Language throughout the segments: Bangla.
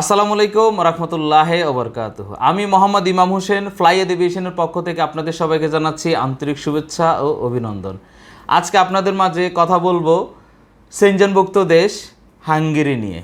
আসসালামু আলাইকুম রহমতুল্লাহ ওবরকাত আমি মোহাম্মদ ইমাম হোসেন, ফ্লাই এডুকেশনের পক্ষ থেকে আপনাদের সবাইকে জানাচ্ছি আন্তরিক শুভেচ্ছা ও অভিনন্দন। আজকে আপনাদের মাঝে কথা বলব সেনজনভুক্ত দেশ হাঙ্গেরি নিয়ে।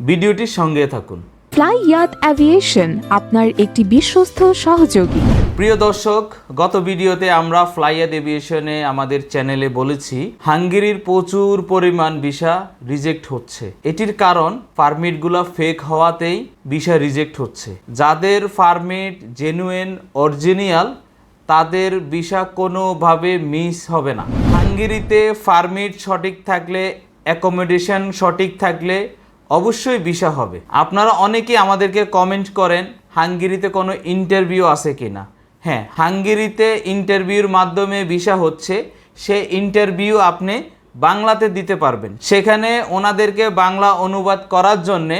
ভিডিওটির সঙ্গে থাকুন। ফ্লাই ইয়াত অ্যাভিয়েশন আপনার একটি বিশ্বস্ত সহযোগী। প্রিয় দর্শক, গত ভিডিওতে আমরা ফ্লাইয়াদ এভিয়েশনে আমাদের চ্যানেলে বলেছি, হাঙ্গেরির প্রচুর পরিমাণ ভিসা রিজেক্ট হচ্ছে। এটির কারণ, পারমিটগুলো ফেক হওয়াতেই ভিসা রিজেক্ট হচ্ছে। যাদের পারমিট জেনুইন অরিজিনাল তাদের ভিসা কোনোভাবে মিস হবে না। হাঙ্গেরিতে পারমিট সঠিক থাকলে অ্যাকোমোডেশন সঠিক থাকলে অবশ্যই ভিসা হবে। আপনারা অনেকেই আমাদেরকে কমেন্ট করেন, হাঙ্গেরিতে কোনো ইন্টারভিউ আছে কিনা। হ্যাঁ হাঙ্গেরিতে ইন্টারভিউর মাধ্যমে ভিসা হচ্ছে সে ইন্টারভিউ আপনি বাংলাতে দিতে পারবেন। সেখানে ওনাদেরকে বাংলা অনুবাদ করার জন্যে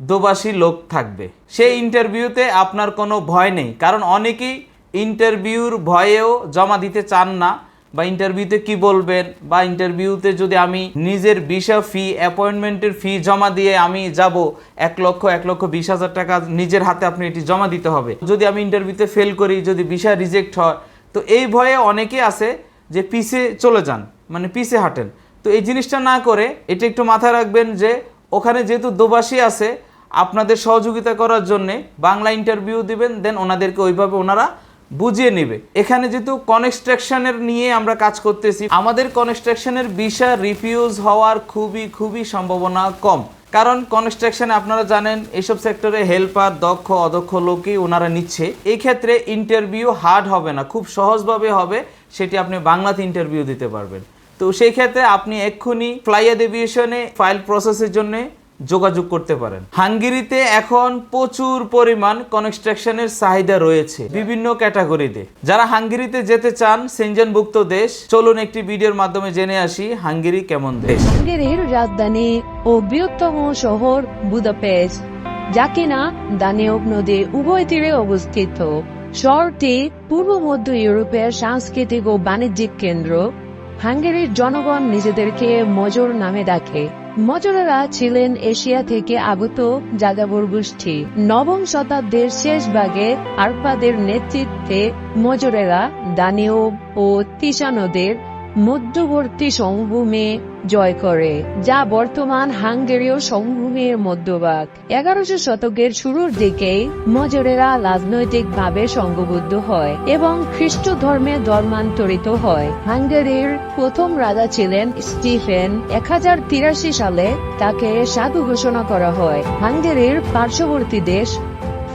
দোবাসী লোক থাকবে। সেই ইন্টারভিউতে আপনার কোনো ভয় নেই, কারণ অনেকেই ইন্টারভিউর ভয়েও জমা দিতে চান না। বা ইন্টারভিউতে কি বলবেন? বা ইন্টারভিউতে যদি আমি নিজের ভিসা ফি অ্যাপয়েন্টমেন্টের ফি জমা দিয়ে আমি যাব, এক লক্ষ এক লক্ষ বিশ হাজার টাকা নিজের হাতে আপনি এটি জমা দিতে হবে। যদি আমি ইন্টারভিউতে ফেল করি, যদি ভিসা রিজেক্ট হয়, তো এই ভয়ে অনেকে আছে যে পিছে চলে যান মানে পিছে হাঁটেন। তো এই জিনিসটা না করে এটা একটু মাথায় রাখবেন যে ওখানে যেহেতু দোবাসী আছে, আপনাদের সহযোগিতা করার জন্যে বাংলা ইন্টারভিউ দিবেন দেন ওনাদেরকে ওইভাবে ওনারা বুঝিয়ে নেবে। এখানে যেহেতু কনস্ট্রাকশনের নিয়ে আমরা কাজ করতেছি, আমাদের কনস্ট্রাকশনের ভিসা রিফিউজ হওয়ার খুবই খুবই সম্ভাবনা কম। কারণ কনস্ট্রাকশনে আপনারা জানেন, এসব সেক্টরে হেল্পার দক্ষ, অদক্ষ লোকই ওনারা নিচ্ছে। এই ক্ষেত্রে ইন্টারভিউ হার্ড হবে না, খুব সহজভাবে হবে, সেটি আপনি বাংলাতে ইন্টারভিউ দিতে পারবেন। তো সেই ক্ষেত্রে আপনি এক্ষুনি ফ্লাইয়াদ এভিয়েশনে ফাইল প্রসেসের জন্য যোগাযোগ করতে পারেন। হাঙ্গেরিতে এখন প্রচুর পরিমাণ কনস্ট্রাকশনের চাহিদা রয়েছে বিভিন্ন ক্যাটাগরিতে। যারা হাঙ্গেরিতে যেতে চান, সেনজনভুক্ত দেশ, চলুন একটি ভিডিওর মাধ্যমে জেনে আসি হাঙ্গেরি কেমন দেশ। হাঙ্গেরির রাজধানী ও বৃহত্তম শহর বুদাপেস্ট, যা কিনা দানিয়ব নদী উভয় তীরে অবস্থিত। শহরটি পূর্ব মধ্য ইউরোপের সাংস্কৃতিক ও বাণিজ্যিক কেন্দ্র। হাঙ্গেরির জনগণ নিজেদেরকে মজর নামে ডাকে। মজরেরা ছিলেন এশিয়া থেকে আগত যাযাবর গোষ্ঠী। নবম শতাব্দীর শেষ ভাগে আরপাদের নেতৃত্বে মজরেরা দানিও ও তিসা নদের মধ্যবর্তী সমভূমি জয় করে, যা বর্তমান হাঙ্গেরীয় সমভূমির মধ্যভাগ। এগারোশো শতকের শুরুর দিকে মজরেরা রাজনৈতিকভাবে সংঘবদ্ধ হয় এবং খ্রিস্ট ধর্মে ধর্মান্তরিত হয়। হাঙ্গেরির প্রথম রাজা ছিলেন স্টিফেন। এক হাজার তিরাশি সালে তাকে সাধু ঘোষণা করা হয়। হাঙ্গেরির পার্শ্ববর্তী দেশ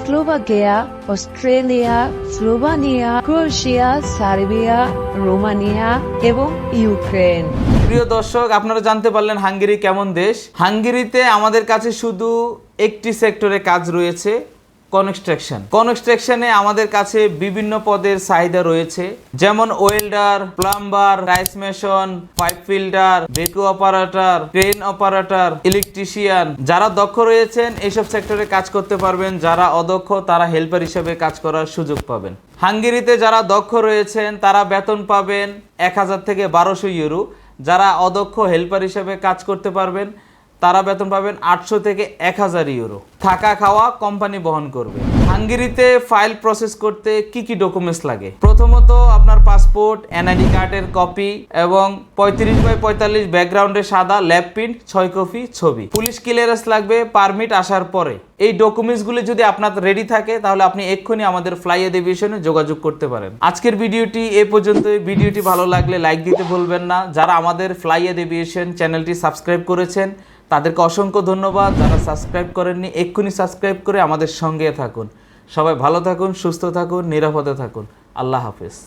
Slovakia Australia Slovenia Croatia Serbia Romania এবং ইউক্রেন প্রিয় দর্শক, আপনারা জানতে পারলেন হাঙ্গেরি কেমন দেশ। হাঙ্গেরিতে আমাদের কাছে শুধু একটি সেক্টরে কাজ রয়েছে কনস্ট্রাকশন কনস্ট্রাকশনে আমাদের কাছে বিভিন্ন পদের চাহিদা রয়েছে। যেমন welder, plumber tiles mason, pipe filter বেকু operator, crane operator, electrician. যারা দক্ষ রয়েছেন এইসব সেক্টরে কাজ করতে পারবেন। যারা অদক্ষ, তারা হেল্পার হিসেবে কাজ করার সুযোগ পাবেন। হাঙ্গেরিতে যারা দক্ষ রয়েছেন, তারা বেতন পাবেন এক হাজার থেকে বারোশো ইউরো। যারা অদক্ষ, হেল্পার হিসেবে কাজ করতে পারবেন তারা বেতন পাবেন আটশো থেকে এক হাজার ইউরো। থাকা খাওয়া কোম্পানি বহন করবে। হাঙ্গেরিতে ফাইল প্রসেস করতে কি কি ডকুমেন্টস লাগে? প্রথমত আপনার পাসপোর্ট, এনআইডি কার্ডের কপি এবং পঁয়ত্রিশ বাই পঁয়তাল্লিশ ব্যাকগ্রাউন্ডে সাদা ল্যাব প্রিন্ট ছয় কপি ছবি। পুলিশ ক্লিয়ারেন্স লাগবে, পারমিট আসার পরে। এই ডকুমেন্টসগুলি যদি আপনার রেডি থাকে, তাহলে আপনি এক্ষুনি আমাদের ফ্লাই এভিয়েশনে যোগাযোগ করতে পারেন। আজকের ভিডিওটি এ পর্যন্ত ভিডিওটি ভালো লাগলে লাইক দিতে ভুলবেন না। যারা আমাদের ফ্লাই এভিয়েশন চ্যানেলটি সাবস্ক্রাইব করেছেন তাদেরকে অসংখ্য ধন্যবাদ। যারা সাবস্ক্রাইব করেননি, এক্ষুনি সাবস্ক্রাইব করে আমাদের সঙ্গে থাকুন। সবাই ভালো থাকুন, সুস্থ থাকুন, নিরাপদে থাকুন। আল্লাহ হাফেজ।